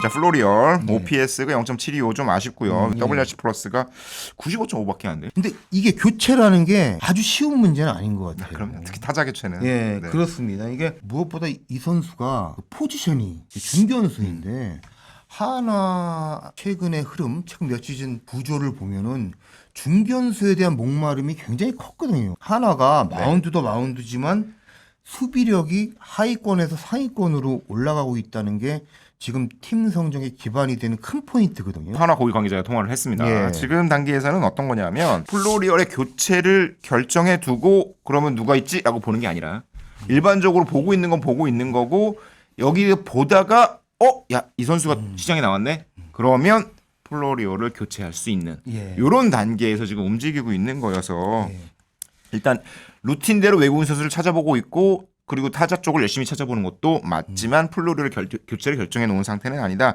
자 플로리얼 네. OPS가 0.725 좀 아쉽고요. 음, WRC 플러스가 95.5밖에 안 돼. 근데 이게 교체라는 게 아주 쉬운 문제는 아닌 것 같아요. 그럼 특히 타자 교체는 예, 네. 그렇습니다. 이게 무엇보다 이- 이 선수가 그 포지션이 중견수인데 하나 최근의 흐름, 최근 몇 시즌 구조를 보면은 중견수에 대한 목마름이 굉장히 컸거든요. 하나가 네. 마운드도 마운드지만 수비력이 하위권에서 상위권으로 올라가고 있다는 게 지금 팀 성적의 기반이 되는 큰 포인트거든요. 하나 고위 관계자가 통화를 했습니다. 예. 지금 단계에서는 어떤 거냐면 플로리얼의 교체를 결정해 두고 그러면 누가 있지라고 보는 게 아니라 일반적으로 보고 있는 건 보고 있는 거고 여기 보다가 어, 야, 이 선수가 음. 시장에 나왔네. 그러면 플로리얼을 교체할 수 있는 예. 이런 단계에서 지금 움직이고 있는 거여서 예. 일단 루틴대로 외국인 선수를 찾아보고 있고 그리고 타자 쪽을 열심히 찾아보는 것도 맞지만 플로리얼 결, 교체를 결정해 놓은 상태는 아니다.